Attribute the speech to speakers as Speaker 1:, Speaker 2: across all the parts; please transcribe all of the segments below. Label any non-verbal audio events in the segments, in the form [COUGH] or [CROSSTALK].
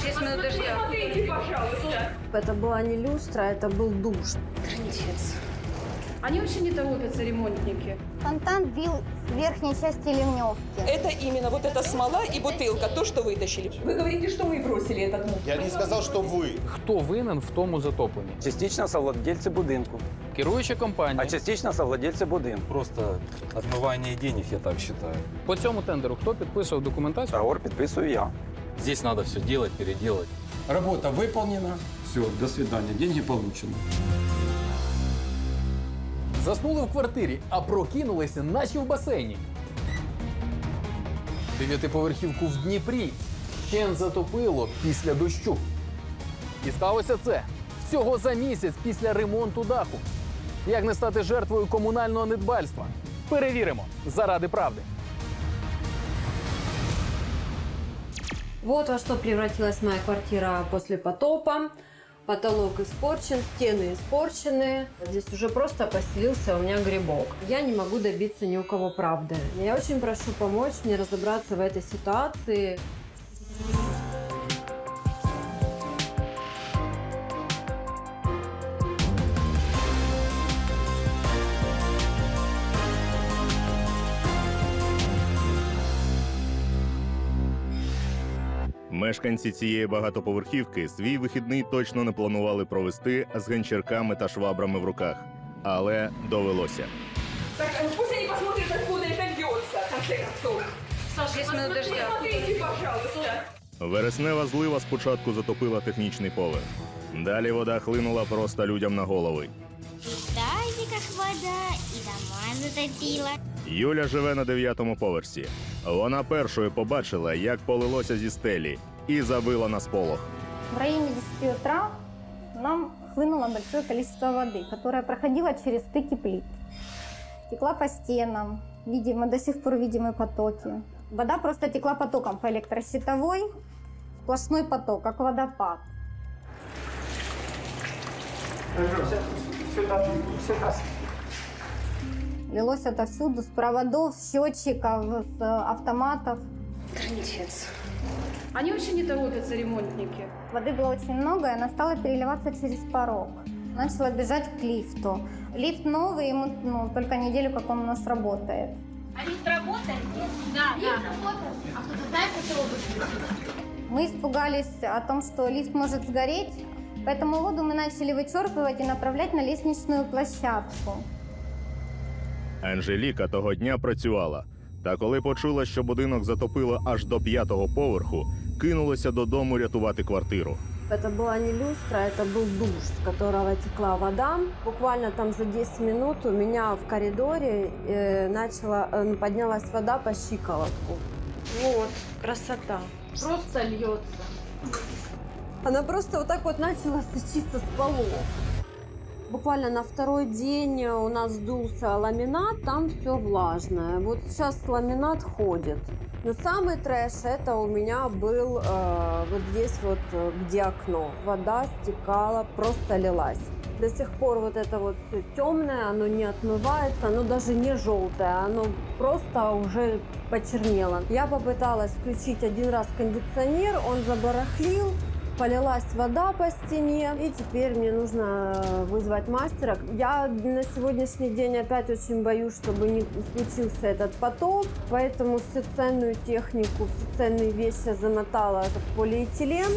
Speaker 1: 10 минут дождя.
Speaker 2: Смотрите, пожалуйста.
Speaker 3: Это была не люстра, это был душ.
Speaker 1: Трындец. Они вообще не торопятся, ремонтники.
Speaker 4: Фонтан бил с верхней части ливневки.
Speaker 2: Это именно вот эта смола и бутылка, то, что вытащили. Вы говорите, что мы бросили этот мусор.
Speaker 5: Я не сказал, что вы.
Speaker 6: Хто винен в тому затопленні?
Speaker 7: Частично совладельці будинку,
Speaker 6: Керуюча компанія.
Speaker 7: а частично совладельці будинку.
Speaker 8: Просто отмывание денег, я так считаю.
Speaker 6: По цьому тендеру хто підписував документацію?
Speaker 7: Договор підписую я.
Speaker 8: Здесь надо все делать, переделать.
Speaker 9: Работа выполнена. Все, до свидания. Деньги получены.
Speaker 6: Заснули в квартирі, а прокинулися, наче в басейні. Дев'ятиповерхівку в Дніпрі ще затопило після дощу. І сталося це всього за місяць після ремонту даху. Як не стати жертвою комунального недбальства? Перевіримо заради правди.
Speaker 3: Вот во что превратилась моя квартира после потопа. Потолок испорчен, стены испорчены. Здесь уже просто поселился у меня грибок. Я не могу добиться ни у кого правды. Я очень прошу помочь мне разобраться в этой ситуации.
Speaker 10: Мешканці цієї багатоповерхівки свій вихідний точно не планували провести з гончарками та швабрами в руках. Але довелося.
Speaker 2: Так, пусть они посмотрят, откуда это льется, в конце концов.
Speaker 1: Саша, 10 минут дождя.
Speaker 2: Смотрите, пожалуйста.
Speaker 10: Вереснева злива спочатку затопила технічний поверх. Далі вода хлинула просто людям на голови.
Speaker 4: В тазиках вода и дома затопила.
Speaker 10: Юля живе на дев'ятому поверсі. Вона першою побачила, як полилося зі стелі, і забила на сполох.
Speaker 4: В районе 10 утра нам хлынуло большое количество воды, которая проходила через стыки плит. Текла по стенам, видимо, до сих пор видимы потоки. Вода просто текла потоком по электрощитовой, сплошной поток, как водопад. Лилось отовсюду, с проводов, с счетчиков, с автоматов.
Speaker 1: Трындец. Они вообще не торопятся, ремонтники.
Speaker 4: Воды было очень много, и она стала переливаться через порог. Начала бежать к лифту. Лифт новый, ему ну, только неделю, как он у нас работает.
Speaker 11: А лифт работает? Да, лифт работает. А кто-то знает, что будет?
Speaker 4: Мы испугались о том, что лифт может сгореть, поэтому воду мы начали вычерпывать и направлять на лестничную площадку.
Speaker 10: Анжеліка того дня працювала. Та коли почула, що будинок затопило аж до п'ятого поверху, кинулася додому рятувати квартиру.
Speaker 3: Это была не люстра, это был душ, с которого текла вода. Буквально там за 10 минут у меня в коридоре э, начала, э, поднялась вода по щиколотку. Вот, красота. Просто льется. Она просто вот так вот начала сочиться с полов. Буквально на второй день у нас сдулся ламинат, там все влажное. Вот сейчас ламинат ходит. Но самый трэш это у меня был э, вот здесь вот, э, где окно. Вода стекала, просто лилась. До сих пор вот это вот все темное, оно не отмывается, оно даже не желтое, оно просто уже почернело. Я попыталась включить один раз кондиционер, он забарахлил, полилась вода по стене, и теперь мне нужно э, вызвать мастера. Я на сегодняшний день опять очень боюсь, чтобы не случился этот потоп, поэтому всю ценную технику, все ценные вещи замотала в полиэтилен.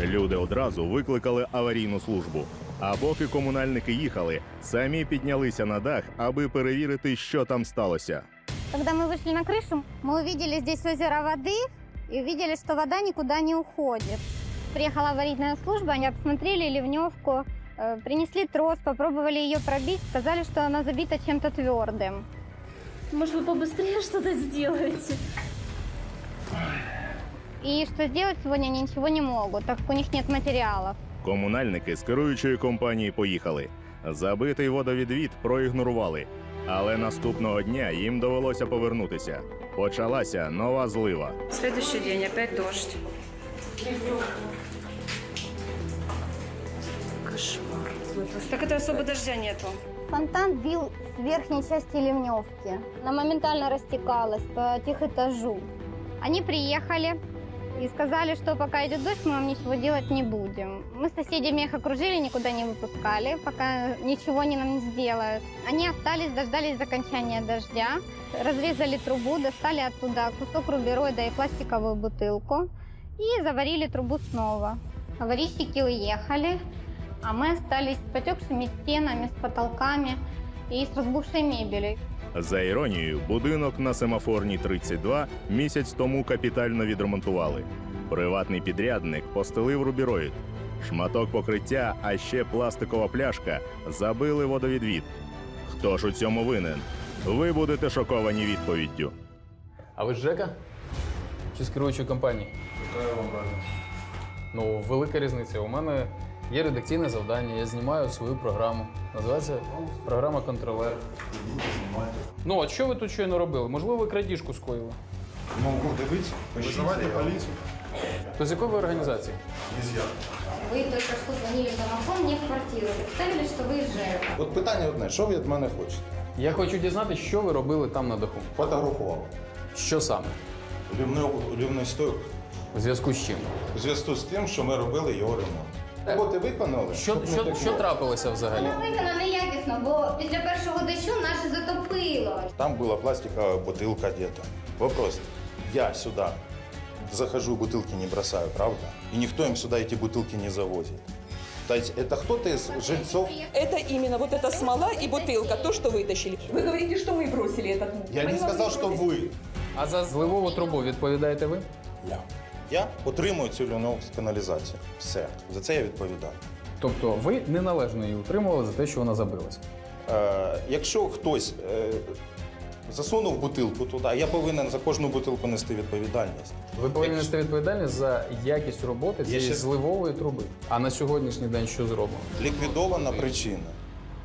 Speaker 10: Люди одразу викликали аварійну службу. А поки комунальники їхали, самі піднялися на дах, аби перевірити, що там сталося.
Speaker 4: Когда мы вышли на крышу, мы увидели здесь озеро воды и увидели, что вода никуда не уходит. Приехала аварийная служба, они обсмотрели ливневку, э, принесли трос, попробовали ее пробить, сказали, что она забита чем-то твердым.
Speaker 11: Может, вы побыстрее что-то сделаете?
Speaker 4: И что сделать сегодня они ничего не могут, так как у них нет материалов.
Speaker 10: Комунальники з керуючої компанії поїхали. Забитий водовідвід проігнорували. Але наступного дня їм довелося повернутися. Почалася нова злива.
Speaker 1: Следующий день опять дождь. Кошмар. Так это особо дождя нету.
Speaker 4: Фонтан бил с верхней части ливневки. Она моментально растекалась по этажу. Они приехали, И сказали, что пока идет дождь, мы вам ничего делать не будем. Мы с соседями их окружили, никуда не выпускали, пока ничего они нам не сделают. Они остались, дождались окончания дождя, разрезали трубу, достали оттуда кусок рубероида и пластиковую бутылку и заварили трубу снова. Аварийщики уехали, а мы остались с потекшими стенами, с потолками и с разбухшей мебелью.
Speaker 10: За іронією, будинок на семафорній 32 місяць тому капітально відремонтували. Приватний підрядник постелив рубіроїд. Шматок покриття, а ще пластикова пляшка забили водовідвід. Хто ж у цьому винен? Ви будете шоковані відповіддю.
Speaker 6: А ви з ЖЕКа? Чи з керуючої компанії? Ну, велика різниця. У мене є редакційне завдання, я знімаю свою програму. Називається програма Контролер. Ну, от що ви тут щойно робили? Можливо, ви крадіжку скоїли?
Speaker 5: Могу дивитися, визивайте поліцію.
Speaker 6: То з якої ви організації?
Speaker 4: Вы только что звонили в домофон мне в квартиру, представили, что вы из ЖЭКа.
Speaker 5: От питання одне, що ви від мене хочете?
Speaker 6: Я хочу дізнатися, що ви робили там на даху.
Speaker 5: Фотографував.
Speaker 6: Що саме?
Speaker 5: Рівний, рівний стойк.
Speaker 6: У зв'язку з чим?
Speaker 5: У зв'язку з тим, що ми робили його ремонт. Роботи виконали.
Speaker 6: Що,
Speaker 5: щоб не
Speaker 6: що,
Speaker 5: таке.
Speaker 6: що трапилося взагалі?
Speaker 11: Воно виконано неякісно, бо після першого дощу наше затопило.
Speaker 5: Там была пластиковая бутылка где-то. Вопрос. Я сюда захожу, бутылки не бросаю, правда? И никто им сюда эти бутылки не завозит. То есть это кто-то из жильцов...
Speaker 2: Это именно вот эта смола и бутылка, то, что вытащили. Вы говорите, что мы бросили этот мусор.
Speaker 5: Я не
Speaker 2: Мы
Speaker 5: сказал,
Speaker 2: вам
Speaker 5: что
Speaker 2: бросили.
Speaker 5: вы.
Speaker 6: А за зливову трубу відповідаєте ви?
Speaker 5: Я. Я отримую цю льонову каналізацію. Все. За це я відповідаю.
Speaker 6: Тобто ви неналежно її утримували за те, що вона забилася.
Speaker 5: Е, якщо хтось е, засунув бутилку туди, я повинен за кожну бутилку нести відповідальність.
Speaker 6: Ви повинні
Speaker 5: Якщо-
Speaker 6: нести відповідальність за якість роботи цієї
Speaker 5: ще-
Speaker 6: зливової труби. А на сьогоднішній день що зроблено?
Speaker 5: Ліквідована причина.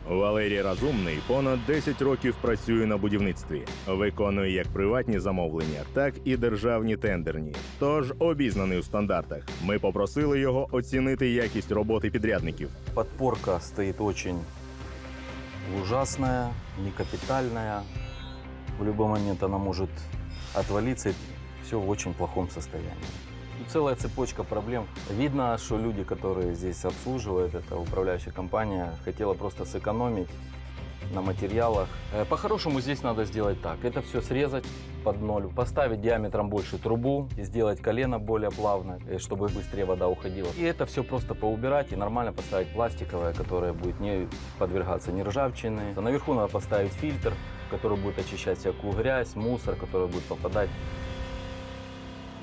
Speaker 10: Валерій Разумний понад 10 років працює на будівництві, виконує як приватні замовлення, так і державні тендерні. Тож обізнаний у стандартах. Ми попросили його оцінити якість роботи підрядників.
Speaker 8: Подпорка стоит очень ужасная, некапитальная. В любой момент она может отвалиться, все в очень плохом состоянии. Тут целая цепочка проблем. Видно, что люди, которые здесь обслуживают, это управляющая компания, хотела просто сэкономить на материалах. Э, По-хорошему здесь надо сделать так. Это все срезать под ноль, поставить диаметром больше трубу, сделать колено более плавно, э, чтобы быстрее вода уходила. И это все просто поубирать и нормально поставить пластиковое, которое будет не подвергаться ни ржавчине. Наверху надо поставить фильтр, который будет очищать всякую грязь, мусор, который будет попадать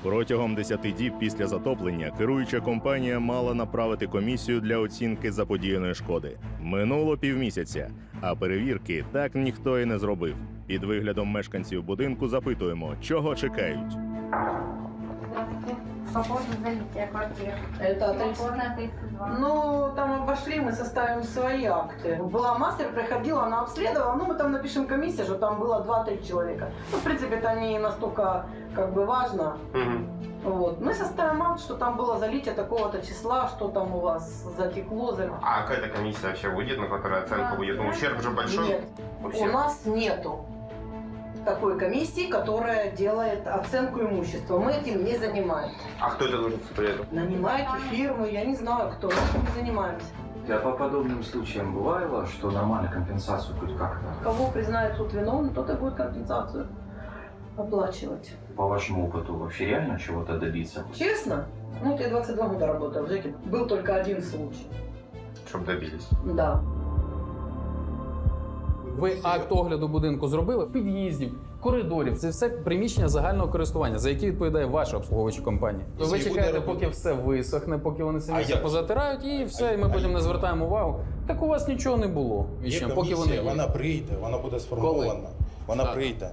Speaker 10: Протягом 10 діб після затоплення керуюча компанія мала направити комісію для оцінки заподіяної шкоди. Минуло півмісяця, а перевірки так ніхто і не зробив. Під виглядом мешканців будинку запитуємо, чого чекають.
Speaker 4: По поводу залития квартиры.
Speaker 12: Это
Speaker 4: Комфортная 32.
Speaker 12: Ну, там обошли, мы составим свои акты. Была мастер, приходила, она обследовала. Ну, мы там напишем комиссию, что там было 2-3 человека. Ну, в принципе, это не настолько, как бы, важно. Вот. Мы составим акт, что там было залитие такого-то числа, что там у вас затекло. за-
Speaker 13: А какая-то комиссия вообще будет, на которой оценка будет? Ну, ущерб же большой
Speaker 12: Нет,
Speaker 13: у
Speaker 12: у нас нету такой комиссии, которая делает оценку имущества. Мы этим не занимаемся.
Speaker 13: А кто это должен при этом?
Speaker 12: Нанимайте фирму, я не знаю, кто. Мы этим не занимаемся.
Speaker 9: А по подобным случаям бывало, что нормально компенсацию хоть как-то?
Speaker 12: Кого признает суд виновным, тот и будет компенсацию оплачивать.
Speaker 9: По вашему опыту вообще реально чего-то добиться?
Speaker 12: Честно? Ну, вот я 22 года работаю в ЖЭКе. Был только один случай.
Speaker 13: Чтобы добились.
Speaker 12: Да.
Speaker 6: Ви акт огляду будинку зробили під'їздів, коридорів. Це все приміщення загального користування, за які відповідає ваша обслуговуюча компанія. То ви
Speaker 5: буде
Speaker 6: чекаєте,
Speaker 5: робити.
Speaker 6: поки все висохне, поки вони самі
Speaker 5: А
Speaker 6: все
Speaker 5: як?
Speaker 6: позатирають, і все, і ми
Speaker 5: А
Speaker 6: потім
Speaker 5: як?
Speaker 6: не звертаємо увагу. Так у вас нічого не було. І
Speaker 5: Є
Speaker 6: ще, поки вони є.
Speaker 5: вона прийде, вона буде сформована. Вона
Speaker 6: Так.
Speaker 5: прийде.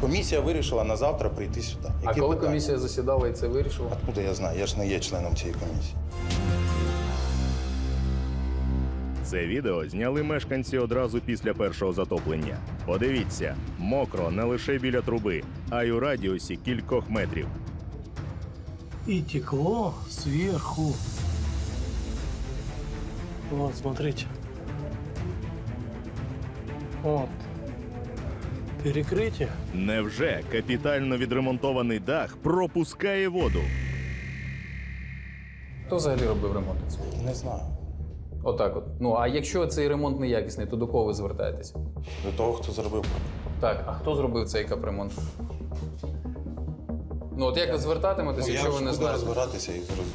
Speaker 5: Комісія вирішила на завтра прийти сюди.
Speaker 6: А
Speaker 5: Які
Speaker 6: коли
Speaker 5: питання?
Speaker 6: комісія засідала і це вирішила?
Speaker 5: Откуда я знаю? Я ж не є членом цієї комісії.
Speaker 10: Це відео зняли мешканці одразу після першого затоплення. Подивіться, мокро не лише біля труби, а й у радіусі кількох метрів.
Speaker 12: И текло сверху. Вот, смотрите. Вот. Перекрытие.
Speaker 10: Невже капітально відремонтований дах пропускає воду?
Speaker 6: Хто взагалі робив ремонт?
Speaker 5: Не знаю.
Speaker 6: Отак от. Ну а якщо цей ремонт неякісний, то до кого ви звертаєтеся?
Speaker 5: До того, хто зробив.
Speaker 6: Так, а хто зробив цей капремонт? Ну от як ви звертатиметеся,
Speaker 5: Ну, я
Speaker 6: якщо ви
Speaker 5: вже
Speaker 6: не
Speaker 5: буду
Speaker 6: знаєте?
Speaker 5: розбиратися і зроз...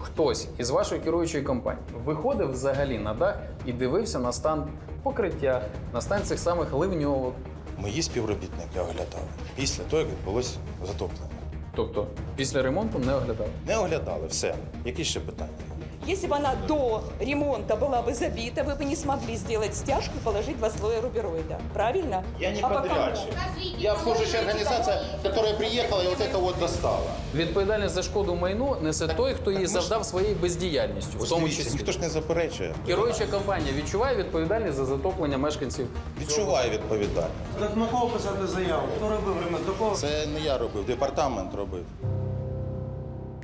Speaker 6: Хтось із вашої керуючої компанії виходив взагалі на дах і дивився на стан покриття, на стан цих самих ливньовок.
Speaker 5: Мої співробітники оглядали після того, як відбулось затоплення.
Speaker 6: Тобто після ремонту не оглядали.
Speaker 5: Не оглядали, все. Які ще питання?
Speaker 2: Если бы она до ремонта была бы забита, вы бы не смогли сделать стяжку и положить два слоя рубероида. Правильно?
Speaker 5: Я не
Speaker 2: А пока
Speaker 5: подрядчик. Я обслуживающая организация, которая приехала и вот это вот достала.
Speaker 6: Відповідальність за шкоду майну несе той, хто її завдав своєю бездіяльністю, в
Speaker 5: Ось
Speaker 6: тому
Speaker 5: дивіться,
Speaker 6: числі.
Speaker 5: ніхто ж не заперечує.
Speaker 6: Керуюча компанія відчуває відповідальність за затоплення мешканців.
Speaker 5: Відчуває відповідальність.
Speaker 14: Так на кого писати заяву? Хто робив ремонт? До кого?
Speaker 5: Це не я робив, департамент робив.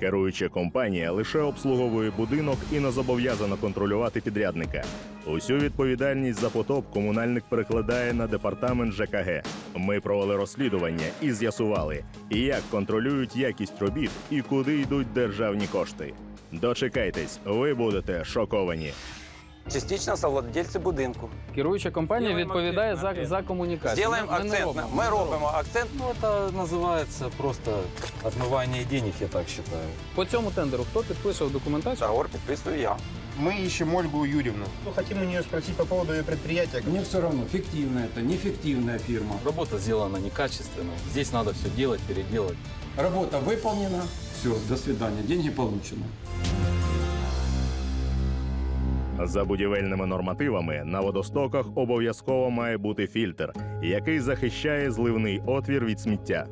Speaker 10: Керуюча компанія лише обслуговує будинок і не зобов'язана контролювати підрядника. Усю відповідальність за потоп комунальник перекладає на департамент ЖКГ. Ми провели розслідування і з'ясували, як контролюють якість робіт і куди йдуть державні кошти. Дочекайтесь, ви будете шоковані
Speaker 7: Частично совладельці будинку.
Speaker 6: Керуюча компанія
Speaker 7: Зробимо
Speaker 6: відповідає
Speaker 7: акцент на
Speaker 6: за,
Speaker 7: те.
Speaker 6: за комунікацію.
Speaker 7: Сделаем
Speaker 6: Ми- ми не
Speaker 7: акцент. на-
Speaker 6: робимо,
Speaker 7: Ми
Speaker 6: не
Speaker 7: робимо акцент.
Speaker 8: Ну, это называется просто отмывание денег, я так считаю.
Speaker 6: По цьому тендеру хто підписував документацію?
Speaker 7: Договор підписую я.
Speaker 14: Мы ищем Ольгу Юрьевну. Ну, хотим у нее спросить по поводу ее предприятия.
Speaker 15: Мне все равно, фиктивная это, нефиктивная фирма.
Speaker 8: Работа сделана некачественно. Здесь надо все делать, переделать.
Speaker 15: Работа выполнена, все, до свидания, деньги получены.
Speaker 10: За будівельними нормативами на водостоках обов'язково має бути фільтр, який захищає зливний отвір від сміття.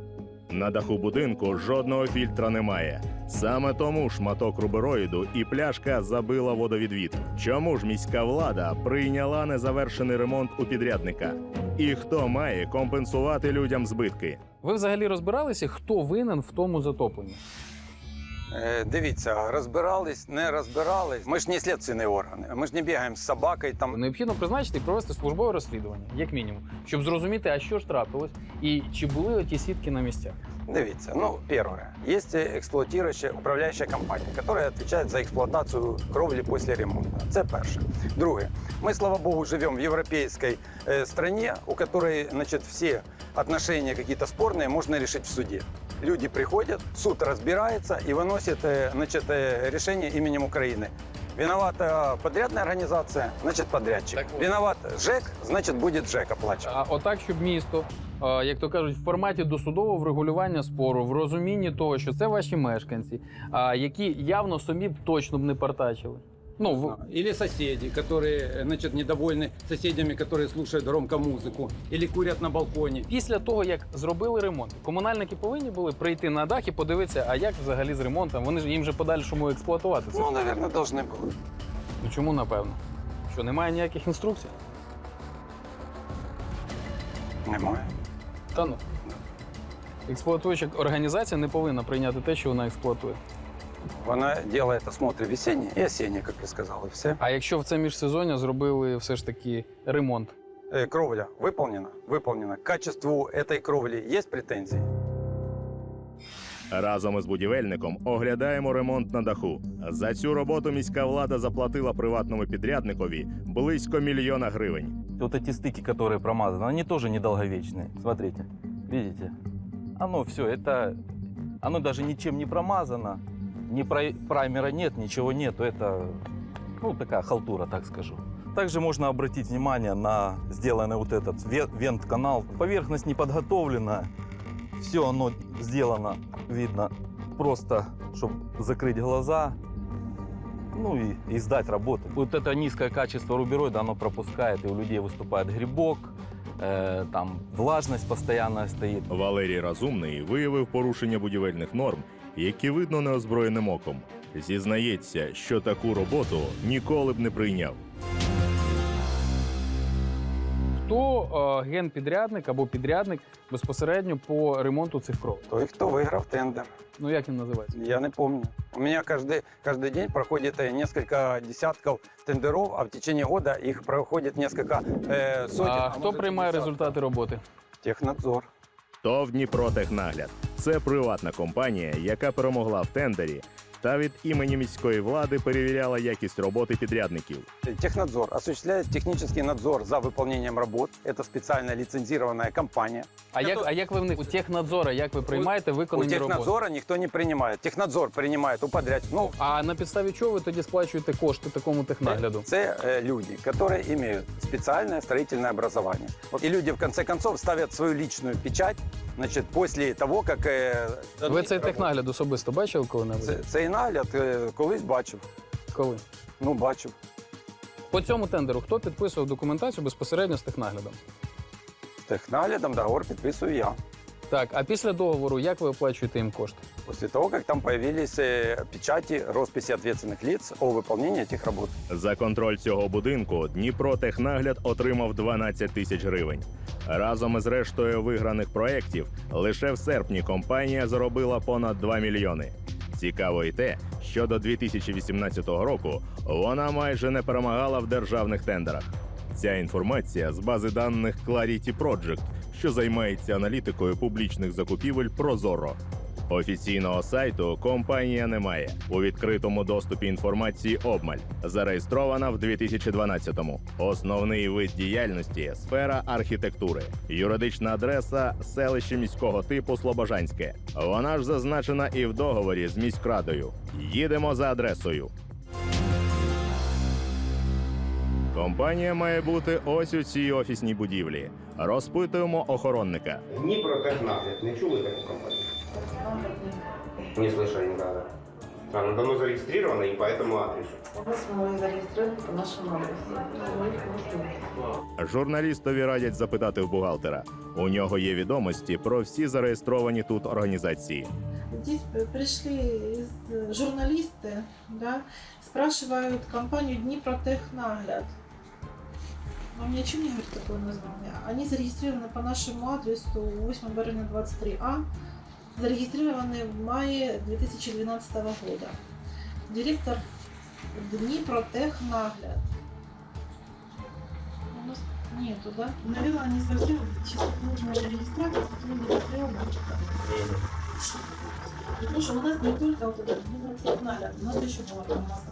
Speaker 10: На даху будинку жодного фільтра немає. Саме тому шматок рубероїду і пляшка забила водовідвід. Чому ж міська влада прийняла незавершений ремонт у підрядника? І хто має компенсувати людям збитки?
Speaker 6: Ви взагалі розбиралися, хто винен в тому затопленні?
Speaker 7: Е, Дивіться, розбирались, не розбирались. Ми ж не слідчі органи. Ми ж не бігаємо з собакою там.
Speaker 6: Необхідно призначити і провести службове розслідування, як мінімум, щоб зрозуміти, а що ж трапилось, і чи були оті сітки на місцях.
Speaker 7: Дивіться, ну, первое. Есть експлуатуюча управляюча компанія, яка відповідає за експлуатацію кровлі після ремонту. Це перше. Друге, ми, слава Богу, живемо в європейській е, стране, у которой значит, всі отношения какие-то спорные можно решить в суде Люди приходят, суд разбирается и выносит э, значит, э, решение именем Украины. Виновата подрядная организация, значит подрядчик. Виноват ЖЭК, значит будет ЖЭК оплачивать.
Speaker 6: А отак, щоб місто, е, як то кажуть, в форматі досудового врегулювання спору, в розумінні того, що це ваші мешканці, а, які явно самі б точно б не партачили. Ну, в-
Speaker 15: Или соседи, которые, значит, недовольны соседями, которые слушают громко музыку. Или курят на балконе.
Speaker 6: після того, як зробили ремонт, комунальники повинні були прийти на дах і подивитися, а як взагалі з ремонтом. Вони ж їм же подальшому експлуатувати це.
Speaker 7: Ну, наверное, должны были.
Speaker 6: Ну чому напевно? Що немає ніяких інструкцій?
Speaker 7: Немає.
Speaker 6: Та ну. Експлуатуюча організація не повинна прийняти те, що вона експлуатує.
Speaker 7: Вона делает осмотри весенние и осенние, как я сказал, и все.
Speaker 6: А якщо в це міжсезоння зробили все ж таки ремонт,
Speaker 7: Э, кровля выполнена? Выполнена. К качеству этой кровли есть претензии?
Speaker 10: Разом із будівельником оглядаємо ремонт на даху. За цю роботу міська влада заплатила приватному підрядникові близько мільйона гривень.
Speaker 8: Вот эти стыки, которые промазаны, они тоже недолговечные. Смотрите, видите? Оно все, это... Оно даже ничем не промазано, ни прай- праймера нет, ничего нету. Это, ну, такая халтура, так скажу. Также можно обратить внимание на сделанный вот этот ве- вент-канал. Поверхность не подготовленная. Все оно сделано, видно, просто, чтобы закрыть глаза, ну и, и сдать работу. Вот это низкое качество рубероида, оно пропускает, и у людей выступает грибок, э, там влажность постоянная стоит.
Speaker 10: Валерій Разумний виявив порушення будівельних норм, які видно неозброєним оком. Зізнається, що таку роботу ніколи б не прийняв.
Speaker 6: хто е, генпідрядник або підрядник безпосередньо по ремонту цих кров?
Speaker 7: Той, хто виграв тендер.
Speaker 6: Ну як він називається?
Speaker 7: Я не помню. У меня каждый, каждый день проходит э, несколько десятков тендеров, а в течение года их проходит несколько э, сотен.
Speaker 6: А
Speaker 7: а
Speaker 6: хто
Speaker 7: может, и
Speaker 6: приймає
Speaker 7: десятков.
Speaker 6: результати роботи?
Speaker 7: Технадзор.
Speaker 10: ТОВ Дніпротехнагляд це приватна компанія, яка перемогла в тендері та від імені міської влади перевіряла якість роботи підрядників.
Speaker 7: Технадзор осуществляет технический надзор за выполнением работ. Это специальная лицензированная компания.
Speaker 6: А як, а як ви в них у технадзора, як ви приймаєте
Speaker 7: У
Speaker 6: виконані роботи?
Speaker 7: технадзора никто не принимает. Технадзор принимает у подряд. Ну,
Speaker 6: А на підставі чого ви тоді сплачуєте кошти такому технагляду?
Speaker 7: Це е, люди, которые имеют специальное строительное образование. Вот. И люди, в конце концов, ставят свою личную печать, значит, после того, как... е,
Speaker 6: Ви
Speaker 7: дадуть
Speaker 6: цей
Speaker 7: роботу.
Speaker 6: технагляд особисто бачили коли-небудь?
Speaker 7: Це, цей нагляд е, колись бачив.
Speaker 6: Коли?
Speaker 7: Ну, бачив.
Speaker 6: По цьому тендеру хто підписував документацію безпосередньо з технаглядом?
Speaker 7: З технаглядом договор підписую я.
Speaker 6: Так, а після договору як ви оплачуєте їм кошти?
Speaker 7: После того, как там появились э, печати, росписи ответственных лиц о выполнении этих работ.
Speaker 10: За контроль цього будинку Дніпро Технагляд отримав 12 тисяч гривень. Разом із рештою виграних проєктів лише в серпні компанія заробила понад 2 мільйони. Цікаво і те, що до 2018 року вона майже не перемагала в державних тендерах. Ця інформація з бази даних Clarity Project, що займається аналітикою публічних закупівель Прозоро. Офіційного сайту компанія не має. У відкритому доступі інформації обмаль. Зареєстрована в 2012-му. Основний вид діяльності сфера архітектури. Юридична адреса селище міського типу Слобожанське. Вона ж зазначена і в договорі з міськрадою. Їдемо за адресою. Компанія має бути ось у цій офісній будівлі. Розпитуємо охоронника.
Speaker 13: Дніпротехнагляд. Не чули таку компанію? Не слышали никогда. Она давно зарегистрирована и по этому адресу.
Speaker 12: У нас мы зарегистрированы по нашему адресу.
Speaker 10: Журналістові радять запитати в бухгалтера. У нього є відомості про всі зареєстровані тут організації.
Speaker 16: Здесь э, пришли из- э, журналисты, да, спрашивают компанию Днепротехнагляд. Но мне чем не говорит такое название? Они зарегистрированы по нашему адресу 8 Барына 23А, зарегистрированы в мае 2012 года. Директор Днепротехнагляд. У нас нету, да? Наверное, они совсем чисто нужная регистрация, сотрудника приемника. Потому что у нас не только вот этот Днепротехнагляд, у нас еще была там масса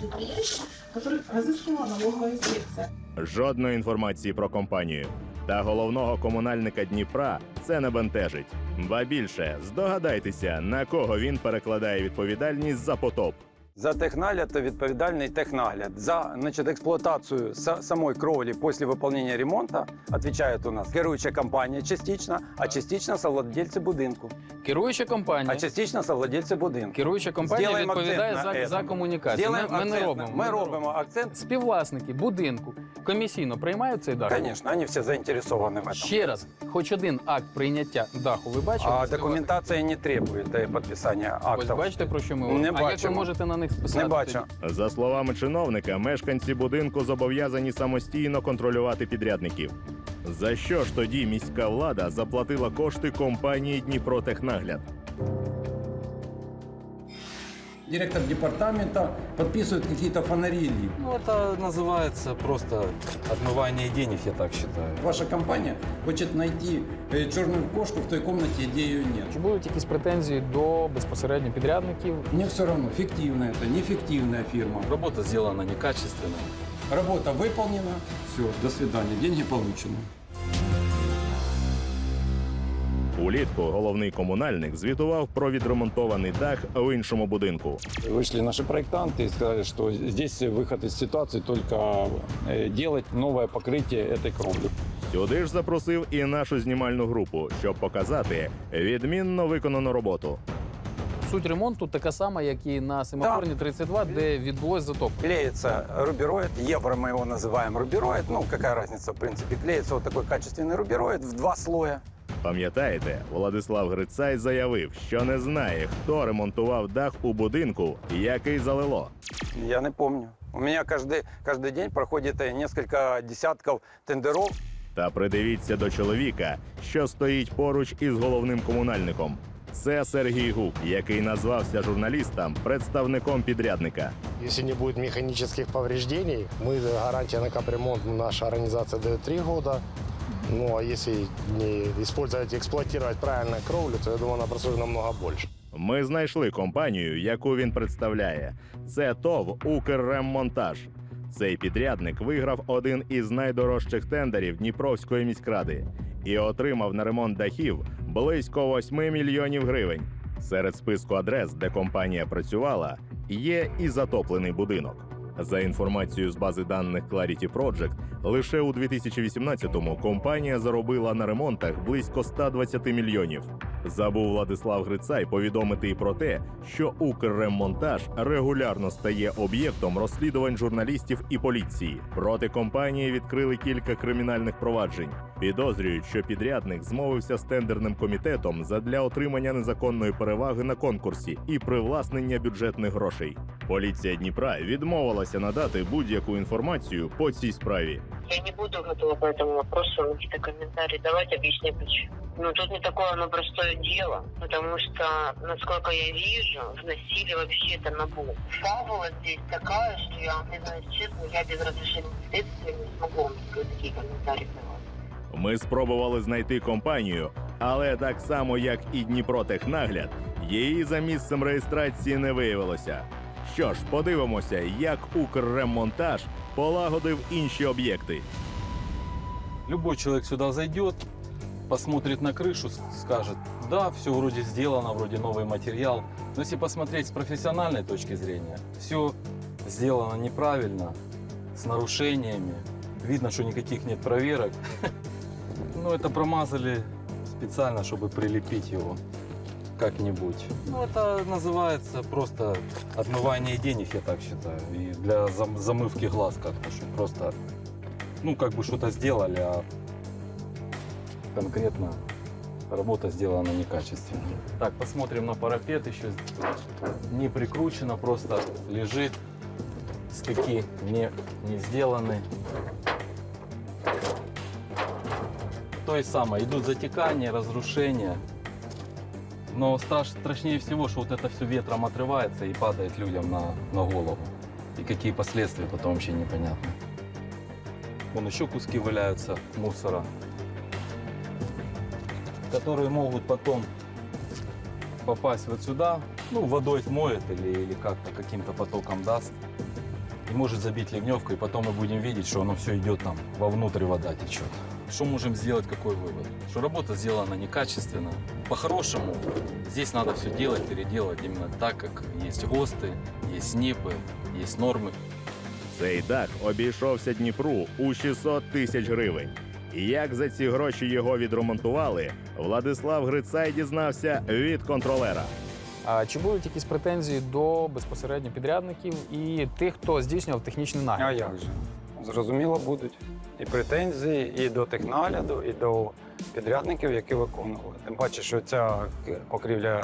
Speaker 16: предприятий, которых разыскивала налоговая инспекция.
Speaker 10: Жодної інформації про компанію. Та головного комунальника Дніпра це не бентежить. Ба більше здогадайтеся, на кого він перекладає відповідальність за потоп.
Speaker 7: За технагляд то відповідальний технагляд. За значить, експлуатацію самої кровлі після виконання ремонту відповідає у нас керуюча компанія частично, а частично совладельці будинку.
Speaker 6: Керуюча компанія.
Speaker 7: А частично совладельці будинку.
Speaker 6: Керуюча компанія
Speaker 7: Сделаем
Speaker 6: відповідає за, за комунікацію. Ми, ми не робимо.
Speaker 7: Ми
Speaker 6: не
Speaker 7: робимо акцент.
Speaker 6: Співвласники будинку комісійно приймають цей дах?
Speaker 7: Звісно, вони всі заінтересовані в цьому.
Speaker 6: Ще раз, хоч один акт прийняття даху ви бачили?
Speaker 7: А документація не требує підписання
Speaker 6: Ось
Speaker 7: актів.
Speaker 6: бачите, про що ми
Speaker 7: Не
Speaker 6: говоримо? А як ви можете на них списати?
Speaker 7: Не бачу.
Speaker 10: За словами чиновника, мешканці будинку зобов'язані самостійно контролювати підрядників. За що ж тоді міська влада заплатила кошти компанії Дніпротехнагляд?
Speaker 15: Директор департамента подписывает какие-то фонари.
Speaker 8: Ну, это называется просто отмывание денег, я так считаю.
Speaker 15: Ваша компания хочет найти э, черную кошку в той комнате, где ее нет.
Speaker 6: Чи будуть якісь претензії до безпосередньо підрядників?
Speaker 15: Мне все равно, фиктивная это, неэффективная фирма.
Speaker 8: Работа сделана некачественно.
Speaker 15: Работа выполнена, все, до свидания, деньги получены.
Speaker 10: Улітку головний комунальник звітував про відремонтований дах в іншому будинку.
Speaker 17: Вышли наши проектанты и сказали, что здесь выход из ситуации только э, делать новое покрытие этой кровли.
Speaker 10: Сюди ж запросив і нашу знімальну групу, щоб показати відмінно виконану роботу.
Speaker 6: Суть ремонту така сама, як і на семафорні 32, де відбулось затопка.
Speaker 7: Клеится рубероид, евро мы его называем рубероид, ну какая разница в принципе, клеится вот такой качественный рубероид в два слоя.
Speaker 10: Пам'ятаєте, Владислав Грицай заявив, що не знає, хто ремонтував дах у будинку, який залило.
Speaker 7: Я не помню. У меня каждый, каждый день проходит э, несколько десятков тендеров.
Speaker 10: Та придивіться до чоловіка, що стоїть поруч із головним комунальником. Це Сергій Гук, який назвався журналістам представником підрядника.
Speaker 18: Если не будет механических повреждений, мы гарантия на капремонт наша организация дает 3 года. Ну а если не использовать, эксплуатировать правильно кровлю, то я думаю, она прослужит намного больше.
Speaker 10: Ми знайшли компанію, яку він представляє. Це ТОВ «Укрреммонтаж». Цей підрядник виграв один із найдорожчих тендерів Дніпровської міськради і отримав на ремонт дахів близько 8 мільйонів гривень. Серед списку адрес, де компанія працювала, є і затоплений будинок. За інформацією з бази даних Clarity Project, лише у 2018-му компанія заробила на ремонтах близько 120 мільйонів. Забув Владислав Грицай повідомити і про те, що Укрремонтаж регулярно стає об'єктом розслідувань журналістів і поліції. Проти компанії відкрили кілька кримінальних проваджень. Підозрюють, що підрядник змовився з тендерним комітетом задля отримання незаконної переваги на конкурсі і привласнення бюджетних грошей. Поліція Дніпра відмовилася надати будь-яку інформацію по цій справі.
Speaker 19: Я не буду готова по этому вопросу какие-то комментарии давать, объясню почему. Ну, тут не такое оно простое дело, потому что, насколько я вижу, вносили вообще это на бум. Фабула здесь такая, что я вам признаюсь честно, я без разрешения следствия не смогу вам такие комментарии давать.
Speaker 10: Ми спробували знайти компанію, але так само як і Дніпротехнагляд, її за місцем реєстрації не виявилося. Що ж, подивимося, як Укрремонтаж полагодив інші об'єкти.
Speaker 8: Любой человек сюда зайдет, посмотрит на крышу, с- скажет, да, все вроде сделано, вроде новый материал. Но если посмотреть с профессиональной точки зрения, все сделано неправильно, с нарушениями. Видно, что никаких нет проверок. [LAUGHS] Ну, это промазали специально, чтобы прилепить его Как-нибудь. Ну, это называется просто отмывание денег, я так считаю. И для зам- замывки глаз как-то, что просто, ну, как бы что-то сделали, а конкретно работа сделана некачественно. Так, посмотрим на парапет еще. Не прикручено, просто лежит. Стыки не, не сделаны. То есть самое, идут затекания, разрушения. Но страш, страшнее всего, что вот это все ветром отрывается и падает людям на, на голову. И какие последствия потом вообще непонятно. Вон еще куски валяются мусора, которые могут потом попасть вот сюда, ну, водой смоет или, или как-то каким-то потоком даст. И может забить ливневкой, и потом мы будем видеть, что оно все идет там, вовнутрь вода течет. Что можем сделать, какой вывод? Что работа сделана некачественно. По-хорошему, здесь надо все делать, переделать именно так, как есть ГОСТы, есть СНИПы, есть нормы.
Speaker 10: Цей дах обійшовся Дніпру у 600 тисяч гривень. І як за ці гроші його відремонтували, Владислав Грицай дізнався від контролера.
Speaker 6: А чи будуть якісь претензії до безпосередньо підрядників і тих, хто здійснював технічний нагляд?
Speaker 7: А як же? Зрозуміло, будуть і претензії і до технагляду, і до підрядників, які виконували. Тим паче, що ця покрівля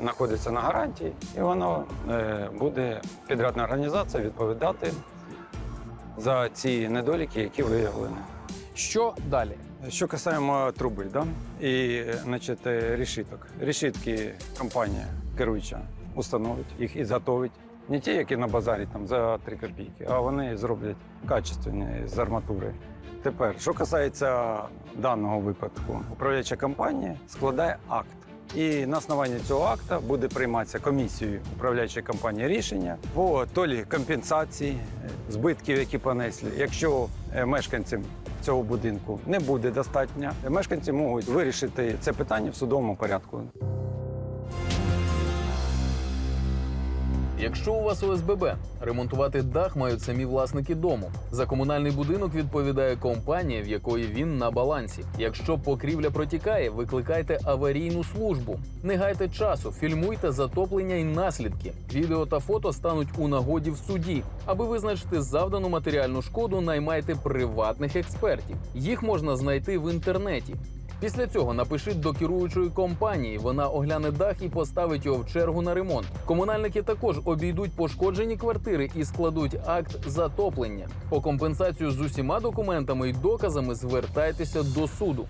Speaker 7: знаходиться на гарантії, і воно е, буде підрядна організація відповідати за ці недоліки, які виявлені.
Speaker 6: Що далі?
Speaker 7: Що касаємо труби, да? і значить, е, решіток. Решітки компанія керуюча установить, їх і заготовить. Не ті, які на базарі там за 3 копійки, а вони зроблять качественні з арматури. Тепер, що касається даного випадку, управляюча компанія складає акт. І на основанні цього акта буде прийматися комісією управляючої компанії рішення по толі компенсації збитків, які понесли. Якщо е, мешканцям цього будинку не буде достатньо, мешканці можуть вирішити це питання в судовому порядку.
Speaker 6: Якщо у вас ОСББ, ремонтувати дах мають самі власники дому. За комунальний будинок відповідає компанія, в якої він на балансі. Якщо покрівля протікає, викликайте аварійну службу. Не гайте часу, фільмуйте затоплення і наслідки. Відео та фото стануть у нагоді в суді. Аби визначити завдану матеріальну шкоду, наймайте приватних експертів. Їх можна знайти в інтернеті. Після цього напишіть до керуючої компанії. Вона огляне дах і поставить його в чергу на ремонт. Комунальники також обійдуть пошкоджені квартири і складуть акт затоплення. По компенсацію з усіма документами і доказами звертайтеся до суду.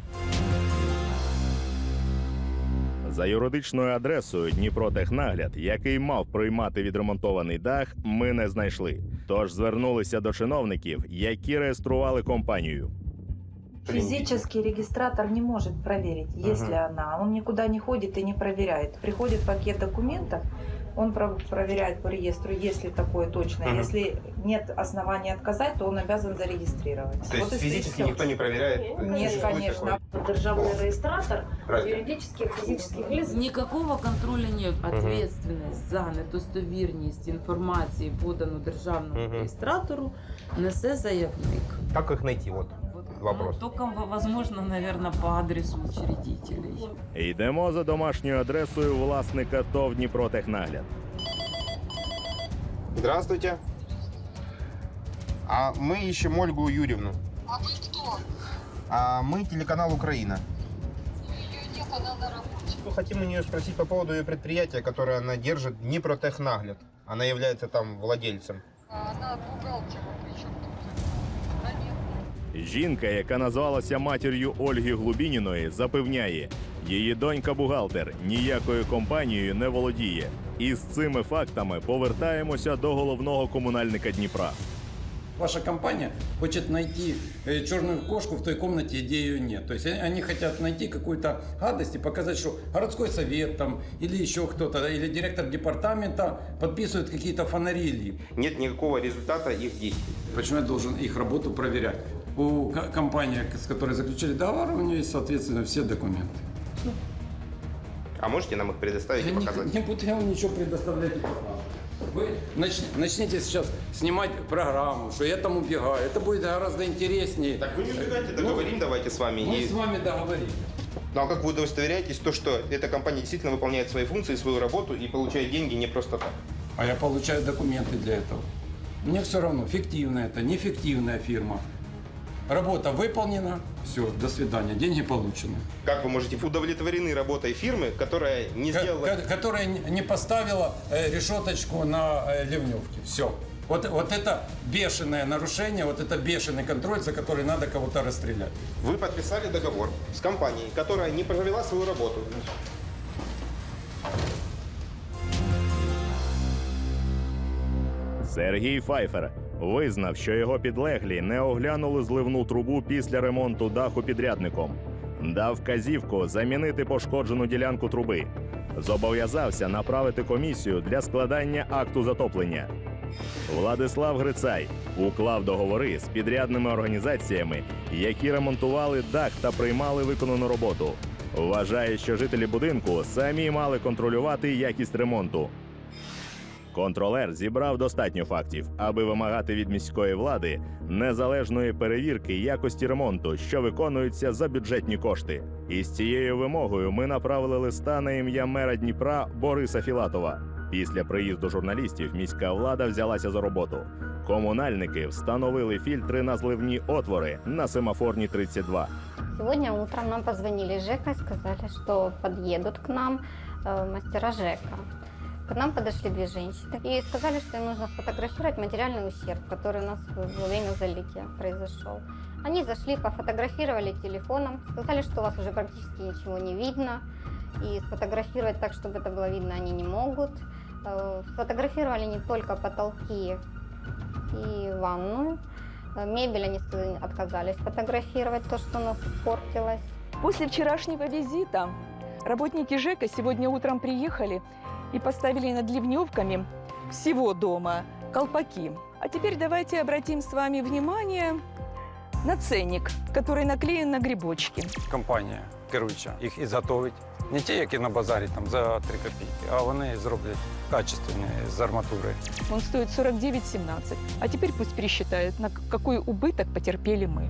Speaker 10: За юридичною адресою Дніпротехнагляд, який мав приймати відремонтований дах, ми не знайшли. Тож звернулися до чиновників, які реєстрували компанію.
Speaker 20: Физический регистратор не может проверить, есть
Speaker 13: Мгм.
Speaker 20: ли она. Он никуда не ходит и не проверяет. Приходит пакет документов, он про- проверяет по реестру, есть ли такое точно.
Speaker 13: Мгм.
Speaker 20: Если нет оснований отказать, то он обязан зарегистрировать.
Speaker 13: То есть
Speaker 20: Вот и
Speaker 13: физически
Speaker 20: всё.
Speaker 13: никто не проверяет?
Speaker 20: Нет,
Speaker 13: Существует
Speaker 20: конечно.
Speaker 13: такое?
Speaker 21: Державный реєстратор
Speaker 13: Здрасте.
Speaker 21: юридических, физических лиц.
Speaker 22: Никакого контроля нет.
Speaker 13: Мгм.
Speaker 22: Ответственность за недостовірність інформації, подану державному
Speaker 13: Мгм.
Speaker 22: реєстратору, несе заявник.
Speaker 13: Как их найти? Вот вопрос.
Speaker 22: Ну, только, возможно, наверное, по адресу учредителей.
Speaker 10: Йдемо за домашньою адресою власника ТОВ Дніпротехнагляд.
Speaker 13: Здравствуйте. А мы ищем Ольгу Юрьевну.
Speaker 23: А вы кто?
Speaker 13: А мы телеканал Украина.
Speaker 23: Ее нет, она на работе.
Speaker 13: Ну, хотим у нее спросить по поводу ее предприятия, которое она держит, Днипротехнагляд. Она является там владельцем.
Speaker 23: А она бухгалтером
Speaker 10: Жінка, яка назвалася матір'ю Ольги Глубініної, запевняє, її донька бухгалтер ніякою компанією не володіє. І з цими фактами повертаємося до головного комунальника Дніпра.
Speaker 7: Ваша компания хочет найти э, черную кошку в той комнате, где ее нет. То есть они- они хотят найти какую-то гадость и показать, что городской совет там, или еще кто-то, или директор департамента подписывают какие-то фонари.
Speaker 13: Нет никакого результата их действий.
Speaker 7: Почему я должен их работу проверять? У ко- компании, с которой заключили договор, у нее есть, соответственно, все документы.
Speaker 13: А можете нам их предоставить
Speaker 7: Я
Speaker 13: и
Speaker 7: не,
Speaker 13: показать?
Speaker 7: не буду я вам ничего предоставлять. Вы нач- начните сейчас снимать программу, что я там убегаю. Это будет гораздо интереснее.
Speaker 13: Так вы не убегайте,
Speaker 7: Ну,
Speaker 13: договорим давайте с вами.
Speaker 7: Мы
Speaker 13: и-
Speaker 7: с вами договорим.
Speaker 13: Ну а как вы удостоверяетесь, то, что эта компания действительно выполняет свои функции, свою работу и получает деньги не просто так?
Speaker 7: А я получаю документы для этого. Мне все равно, фиктивная это, нефиктивная фирма. Работа выполнена, все, до свидания, деньги получены.
Speaker 13: Как вы можете удовлетворены работой фирмы, которая не
Speaker 7: Ко-
Speaker 13: сделала...
Speaker 7: ко- Которая не поставила э, решеточку на э, ливневке. Все. Вот, вот это бешеное нарушение, вот это бешеный контроль, за который надо кого-то расстрелять.
Speaker 13: Вы подписали договор с компанией, которая не провела свою работу.
Speaker 10: Сергій Файфер визнав, що його підлеглі не оглянули зливну трубу після ремонту даху підрядником, дав вказівку замінити пошкоджену ділянку труби, зобов'язався направити комісію для складання акту затоплення. Владислав Грицай уклав договори з підрядними організаціями, які ремонтували дах та приймали виконану роботу. Вважає, що жителі будинку самі мали контролювати якість ремонту. Контролер зібрав достатньо фактів, аби вимагати від міської влади незалежної перевірки якості ремонту, що виконуються за бюджетні кошти. І з цією вимогою ми направили листа на ім'я мера Дніпра Бориса Філатова. Після приїзду журналістів міська влада взялася за роботу. Комунальники встановили фільтри на зливні отвори на семафорні 32.
Speaker 4: Сегодня утром нам позвонили из ЖЭКа и сказали, что подъедут к нам э, мастера ЖЭКа. К нам подошли две женщины и сказали, что им нужно сфотографировать материальный ущерб, который у нас во время залития произошел. Они зашли, пофотографировали телефоном, сказали, что у вас уже практически ничего не видно, и сфотографировать так, чтобы это было видно, они не могут. Э, Сфотографировали не только потолки и ванную, Э, Мебель они отказались фотографировать, то, что у нас испортилось.
Speaker 2: После вчерашнего визита работники ЖЭКа сегодня утром приехали и поставили над ливневками всего дома колпаки. А теперь давайте обратим с вами внимание на ценник, который наклеен на грибочки.
Speaker 7: Компанія керуюча їх і заготовить. Не ті, які на базарі там за 3 копійки, а вони зроблять качественні з арматури.
Speaker 2: Он стоит 49,17. А теперь пусть пересчитают, на какой убыток потерпели мы.